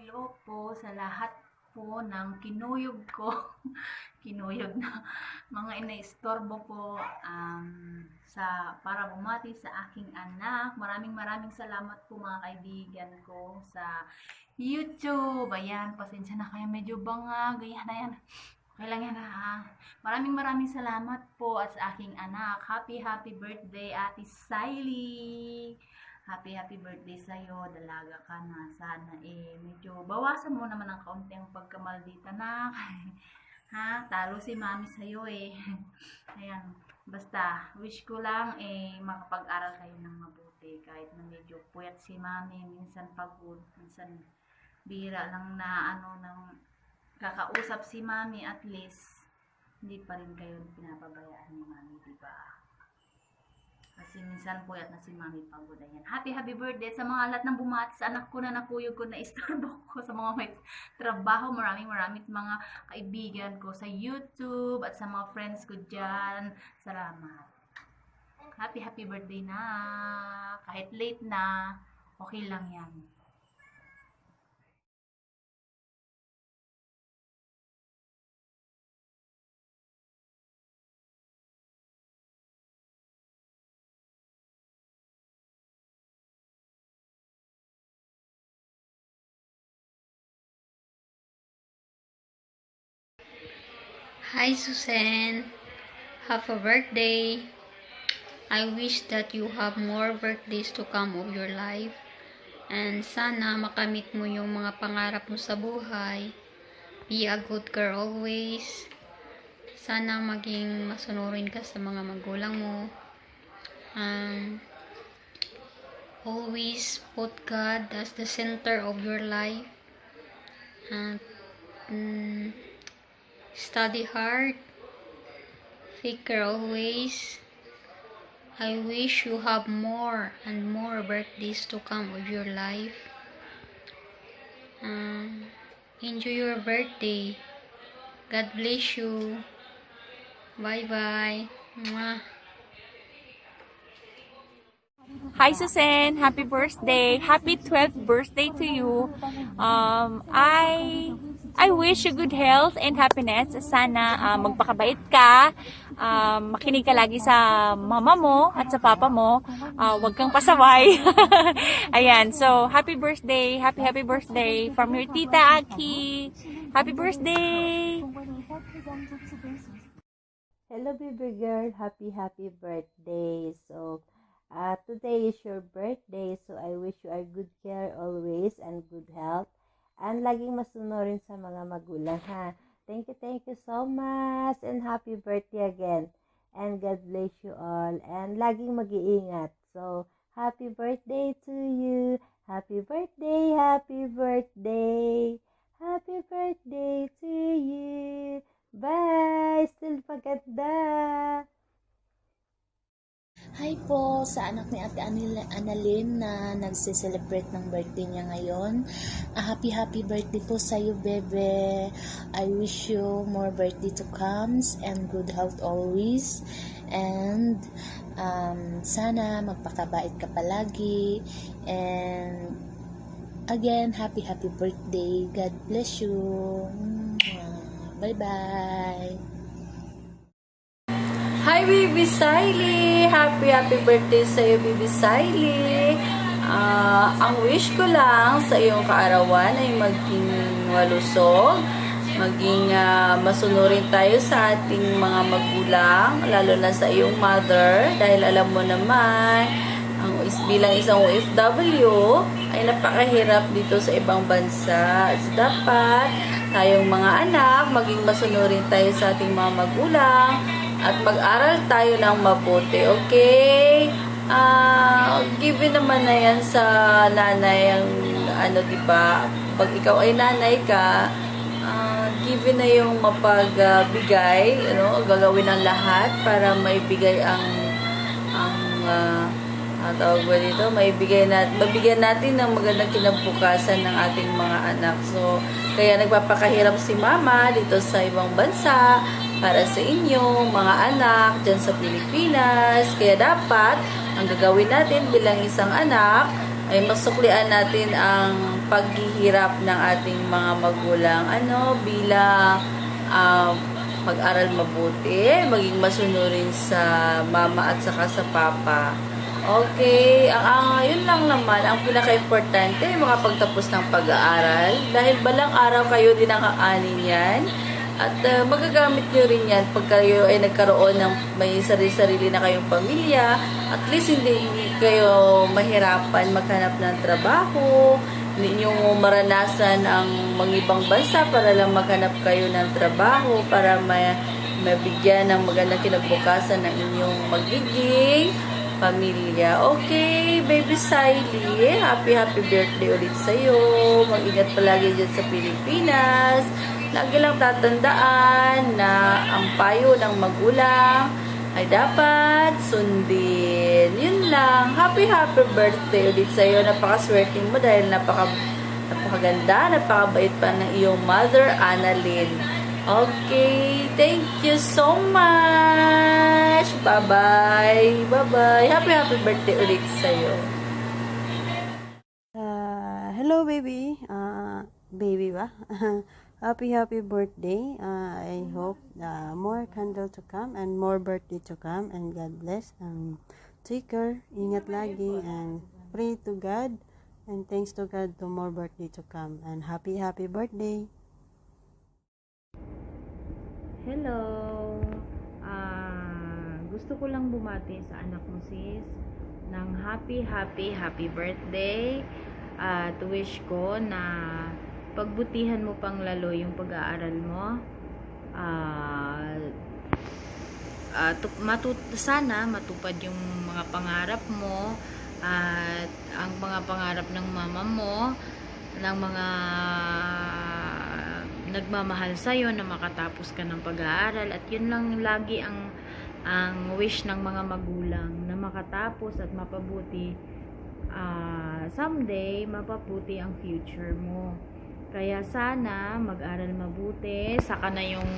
hello po sa lahat po ng kinuyog ko. kinuyog na mga inaistorbo po um, sa para bumati sa aking anak. Maraming maraming salamat po mga kaibigan ko sa YouTube. Ayan, pasensya na kayo. Medyo bangag. Ayan, ayan. Okay lang yan ha. Maraming maraming salamat po at sa aking anak. Happy, happy birthday, Ate Siley. Happy, happy birthday sa'yo. Dalaga ka na. Sana eh, medyo bawasan mo naman ang kaunti ang pagkamaldita na. ha? Talo si mami sa'yo eh. Ayan. Basta, wish ko lang eh, makapag-aral kayo ng mabuti. Kahit na medyo puyat si mami, minsan pagod, minsan bira lang na ano, ng kakausap si mami at least hindi pa rin kayo pinapabayaan ni mami, di ba? Kasi minsan puyat na si mami pagod. Ayan. Happy, happy birthday sa mga lahat ng bumati sa anak ko na nakuyog ko na istorbo ko sa mga may trabaho. Maraming maraming mga kaibigan ko sa YouTube at sa mga friends ko dyan. Salamat. Happy, happy birthday na. Kahit late na, okay lang yan. Hi Susan, have a birthday. I wish that you have more birthdays to come of your life. And sana makamit mo yung mga pangarap mo sa buhay. Be a good girl always. Sana maging masunurin ka sa mga magulang mo. Um, always put God as the center of your life. And mm, Study hard. Care always. I wish you have more and more birthdays to come of your life. Um, enjoy your birthday. God bless you. Bye bye. Mwah. Hi Susan, happy birthday. Happy 12th birthday to you. Um, I I wish you good health and happiness. Sana ah, magpakabait ka. Um, makinig ka lagi sa mama mo at sa papa mo. Ah, huwag kang pasaway. Ayan, so happy birthday. Happy happy birthday from your tita Aki. Happy birthday. Hello, baby girl. Happy, happy birthday. So, uh, today is your birthday. So, I wish you are good care always and good health. And laging masunurin sa mga magulang, ha? Thank you, thank you so much. And happy birthday again. And God bless you all. And laging mag-iingat. So, happy birthday to you. Happy birthday, happy birthday. Happy birthday to you. Bye! Still paganda! Hi po sa anak ni Ate Annalyn na nagse-celebrate ng birthday niya ngayon. Ah, happy happy birthday po sa iyo, bebe. I wish you more birthday to comes and good health always. And um, sana magpakabait ka palagi. And again, happy happy birthday. God bless you. Bye bye. Hi, Bibi Siley! Happy, happy birthday sa iyo, Bibi Siley! Ah, ang wish ko lang sa iyong kaarawan ay maging malusog, maging ah, masunurin tayo sa ating mga magulang, lalo na sa iyong mother, dahil alam mo naman, ang bilang isang OFW ay napakahirap dito sa ibang bansa. So, dapat tayong mga anak, maging masunurin tayo sa ating mga magulang, at mag-aral tayo ng mabuti, okay? Ah, given naman na yan sa nanay ang ano, 'di ba? Pag ikaw ay nanay ka, ah, given na yung mapagbigay, ano, gagawin ang lahat para maibigay ang ang ah, ah, tawag ba dito, maibigay natin, mabigyan natin ng magandang kinabukasan ng ating mga anak. So, kaya nagpapakahirap si mama dito sa ibang bansa para sa inyo, mga anak, dyan sa Pilipinas. Kaya dapat, ang gagawin natin bilang isang anak, ay masuklian natin ang paghihirap ng ating mga magulang. Ano, bilang um, mag-aral mabuti, maging masunurin sa mama at saka sa papa. Okay, ang ah, yun lang naman, ang pinaka-importante, makapagtapos ng pag-aaral. Dahil balang araw kayo din ang aanin yan. At ah, magagamit nyo rin yan pag kayo ay nagkaroon ng may sarili-sarili na kayong pamilya. At least hindi, hindi kayo mahirapan maghanap ng trabaho. Hindi nyo maranasan ang mga ibang bansa para lang maghanap kayo ng trabaho para may, mabigyan ng magandang kinabukasan ng inyong magiging pamilya. Okay, baby Siley, happy happy birthday ulit sa'yo. Mag-ingat palagi dyan sa Pilipinas. Lagi lang tatandaan na ang payo ng magulang ay dapat sundin. Yun lang. Happy happy birthday ulit sa'yo. Napakaswerte mo dahil napaka, napakaganda, napakabait pa ng iyong mother, Annalyn. Okay, thank you so much. Bye-bye. Bye-bye. Happy happy birthday ulit sa'yo. Uh, hello baby. Uh, baby ba? happy happy birthday. Uh, I hope uh, more candle to come and more birthday to come and God bless. Um, take care. Ingat lagi and pray to God and thanks to God to more birthday to come and happy happy birthday. Hello. Ah, gusto ko lang bumati sa anak mo sis ng happy happy happy birthday. At wish ko na pagbutihan mo pang lalo yung pag-aaral mo. Ah, ah, tup- matut sana matupad yung mga pangarap mo at ang mga pangarap ng mama mo ng mga nagmamahal sa'yo na makatapos ka ng pag-aaral at yun lang lagi ang ang wish ng mga magulang na makatapos at mapabuti ah, someday mapabuti ang future mo. Kaya sana mag-aral mabuti saka na yung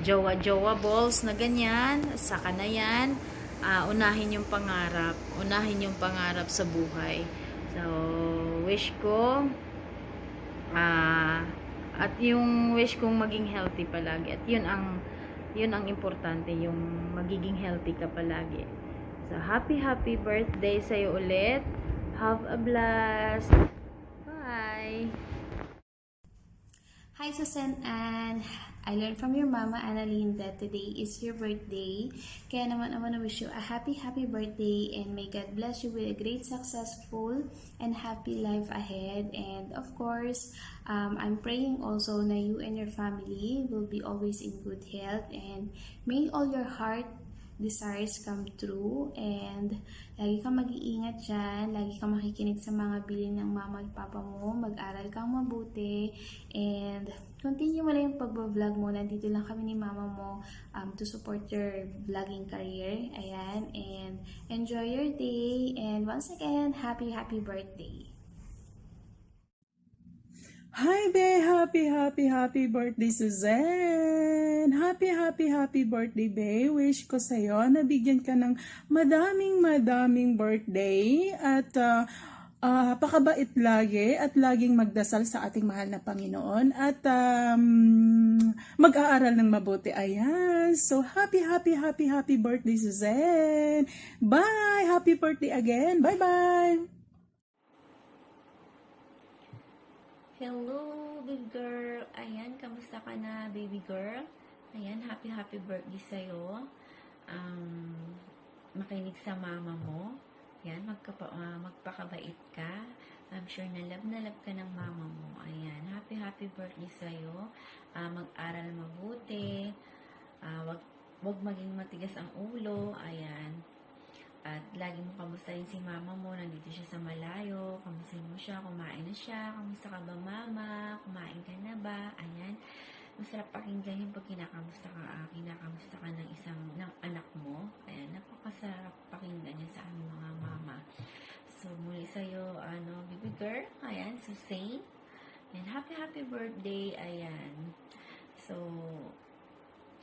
jowa-jowa balls na ganyan saka na yan. Ah, unahin yung pangarap unahin yung pangarap sa buhay. So wish ko ah at yung wish kong maging healthy palagi. At yun ang yun ang importante yung magiging healthy ka palagi. So happy happy birthday sa'yo ulit. Have a blast. Bye. Hi, Susan, and I learned from your mama, Annalyn, that today is your birthday. Kaya naman, I want to wish you a happy, happy birthday and may God bless you with a great, successful, and happy life ahead. And of course, um, I'm praying also na you and your family will be always in good health and may all your heart desires come true and lagi kang mag-iingat dyan, lagi kang makikinig sa mga bilin ng mama at papa mo, mag-aral kang mabuti and continue mo lang yung pag-vlog mo, nandito lang kami ni mama mo um, to support your vlogging career, ayan, and enjoy your day and once again, happy happy birthday! Hi, be! Happy, happy, happy birthday, Suzanne! Happy, happy, happy birthday, be! Wish ko sa'yo na bigyan ka ng madaming, madaming birthday at uh, uh, pakabait lagi at laging magdasal sa ating mahal na Panginoon at um, mag-aaral ng mabuti. Ayan. So, happy, happy, happy, happy birthday, Suzanne! Bye! Happy birthday again! Bye-bye! Hello, big girl. Ayan, kamusta ka na, baby girl? Ayan, happy happy birthday sa'yo. Um, makinig sa mama mo. Ayan, magkapa, ah, magpakabait ka. I'm sure na love na love ka ng mama mo. Ayan, happy happy birthday sa'yo. Ah, mag-aral mabuti. Ah, wag, wag maging matigas ang ulo. Ayan. At lagi mo kamustahin si mama mo, nandito siya sa malayo, kamustahin mo siya, kumain na siya, kamusta ka ba mama, kumain ka na ba, ayan. Masarap pakinggan yung pag kinakamusta ka, ah, kinakamusta ka ng isang, ng anak mo, ayan, napakasarap pakinggan yan sa aming mga mama. So, muli sa'yo, ano, baby girl, ayan, so same, and happy happy birthday, ayan. So,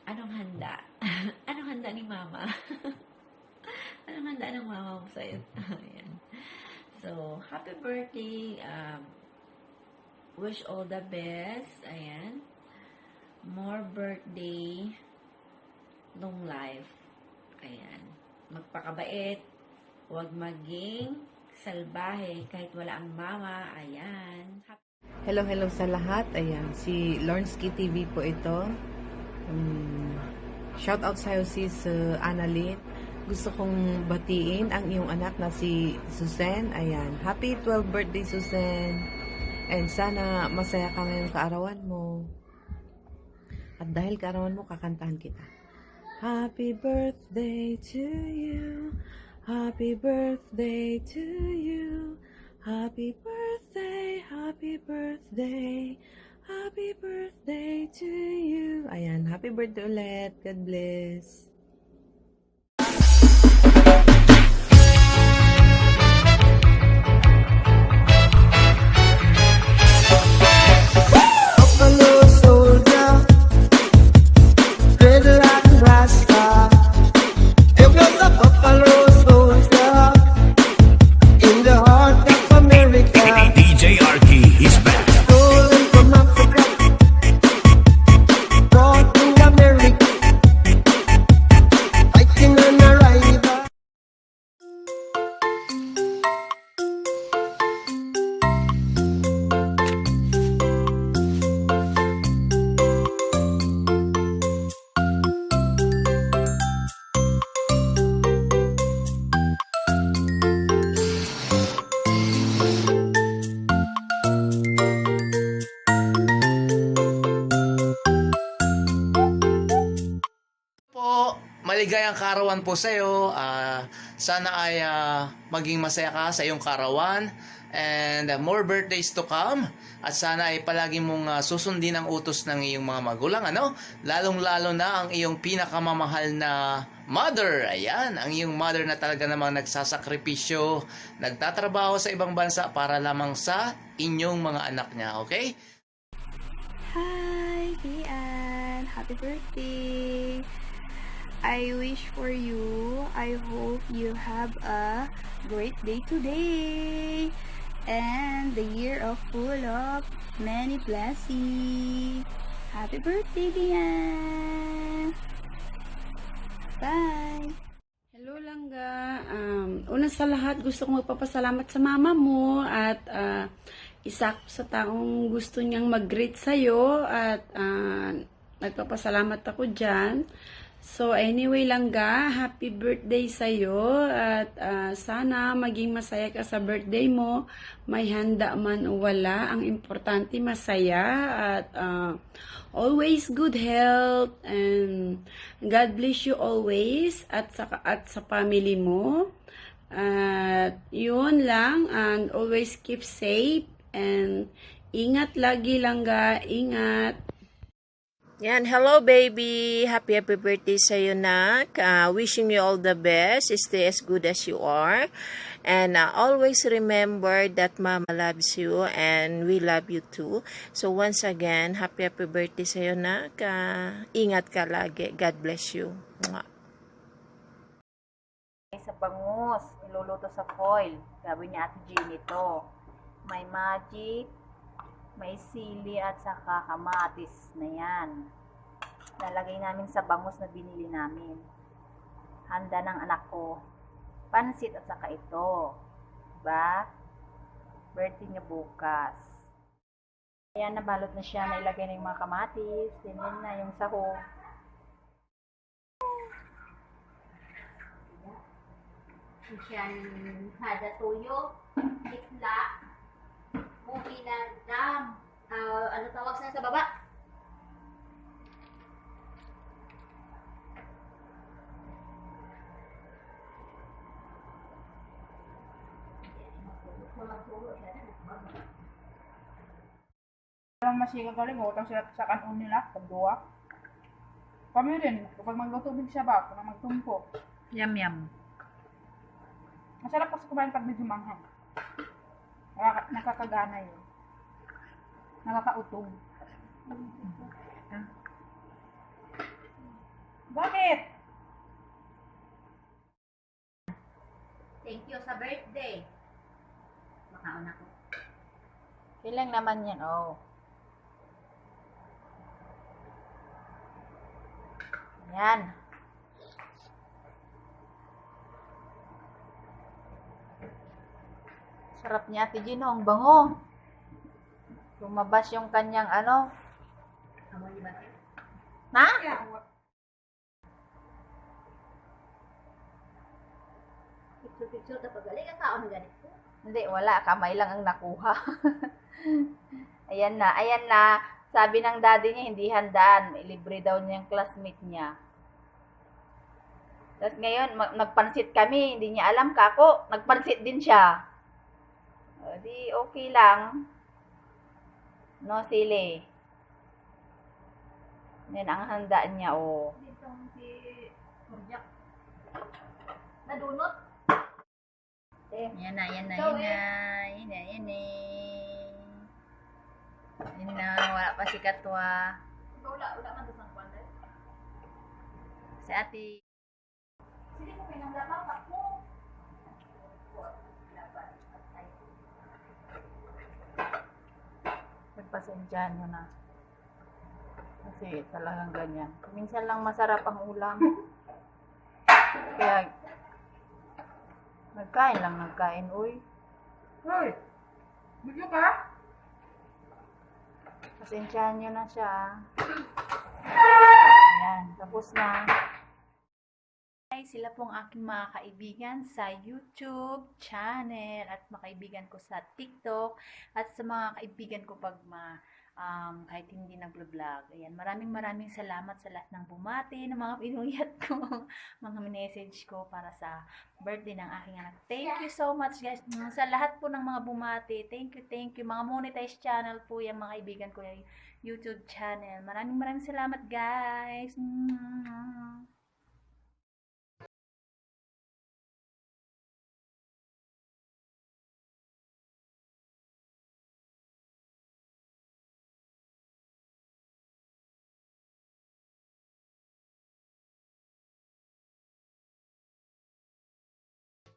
anong handa? anong handa ni mama? Anong handa ng mama mo sa'yo? Ayan. So, happy birthday. Um, wish all the best. Ayan. More birthday, long life. Ayan. Magpakabait. Huwag maging salbahe kahit wala ang mama. Ayan. Hello, hello sa lahat. Ayan, si Lornsky TV po ito. Um, shout out sa'yo sis uh, Annalyn. Gusto kong batiin ang iyong anak na si Susan. Ayan, happy 12th birthday Susan. And sana masaya ka ngayong kaarawan mo. At dahil kaarawan mo, kakantahan kita. Happy birthday to you. Happy birthday to you. Happy birthday, happy birthday, happy birthday to you. Ayan, happy birthday ulit. God bless. Karawan po sa iyo. sana ay ah, maging masaya ka sa iyong karawan and ah, more birthdays to come. At sana ay palagi mong ah, susundin ang utos ng iyong mga magulang, ano? Lalong-lalo na ang iyong pinakamamahal na mother. Ayan, ang iyong mother na talaga namang nagsasakripisyo, nagtatrabaho sa ibang bansa para lamang sa inyong mga anak niya, okay? Hi, Tian! Happy birthday! I wish for you, I hope you have a great day today and the year of full of many blessings. Happy birthday, Tian! Bye! Hello Langga. Um, una sa lahat, gusto kong magpapasalamat sa mama mo at ah, isa sa taong gusto niyang mag-greet sa'yo at ah, nagpapasalamat ako dyan. So anyway Langga, happy birthday sa'yo at ah, sana maging masaya ka sa birthday mo. May handa man o wala, ang importante masaya at ah, always good health and God bless you always at sa, at sa family mo. At yun lang and always keep safe and ingat lagi lang ga, ingat. Yan, hello baby. Happy happy birthday sa iyo nak. Uh, wishing you all the best. Stay as good as you are. And uh, always remember that mama loves you and we love you too. So once again, happy happy birthday sa iyo nak. Uh, ingat ka lagi. God bless you. Mwah. sa bangus, iluluto sa foil. Sabi ni Ate Jean ito. May magic, may sili at saka kamatis na yan. Nalagay namin sa bangus na binili namin. Handa ng anak ko. Pansit at saka ito. Diba? Birthday niya bukas. Ayan, nabalot na siya. Nailagay na yung mga kamatis. Ganyan na yung sahog. Siyan hada tuyo, ikla, movie na dam, ah, ano tawag sa baba? Ang masika kalimutan sila sa kanon nila, pagduwa. Kami rin, kapag maglutubig siya ba, kung magtumpo. Yum, yum. Masarap kasi kumain pag medyo manghang. Nakaka- nakakagana yun. Nakakautong. Bakit? Thank you sa birthday. Makaon ako. Okay lang naman yan, oh. Yan. Sarap niya, Ate Gino. Ang bango. Lumabas yung kanyang ano. Na? Picture-picture na pagaling ang taon ganito. Hindi, wala. Kamay lang ang nakuha. ayan na, ayan na. Sabi ng daddy niya, hindi handaan. Libre daw niya yung classmate niya. Tapos ngayon, nagpansit kami. Hindi niya alam, kako. Nagpansit din siya. O, di okay lang. No, sili. Yan ang handaan niya, oh. Dito si Murjak. Nadunot. Yan na, yan na, yan na. Yan na, yan na. Yan na, wala pa si Katwa. Wala, wala man sa kwanday. Si ate. Sige mo pinanglapak mo. Nagpasensyahan nyo na. Kasi talagang ganyan. Minsan lang masarap ang ulam. Kaya, nagkain lang nagkain, uy. Hoy! Bigyo ka? Pasensyahan nyo na siya. Ayan, tapos na. Ay, sila pong aking mga kaibigan sa YouTube channel at mga kaibigan ko sa TikTok at sa mga kaibigan ko pag ma, um, kahit hindi naglo-vlog. Ayan, maraming maraming salamat sa lahat ng bumati, ng mga pinuyat ko, mga message ko para sa birthday ng aking anak. Thank you so much guys sa lahat po ng mga bumati. Thank you, thank you. Mga monetized channel po yung mga kaibigan ko yung YouTube channel. Maraming maraming salamat guys.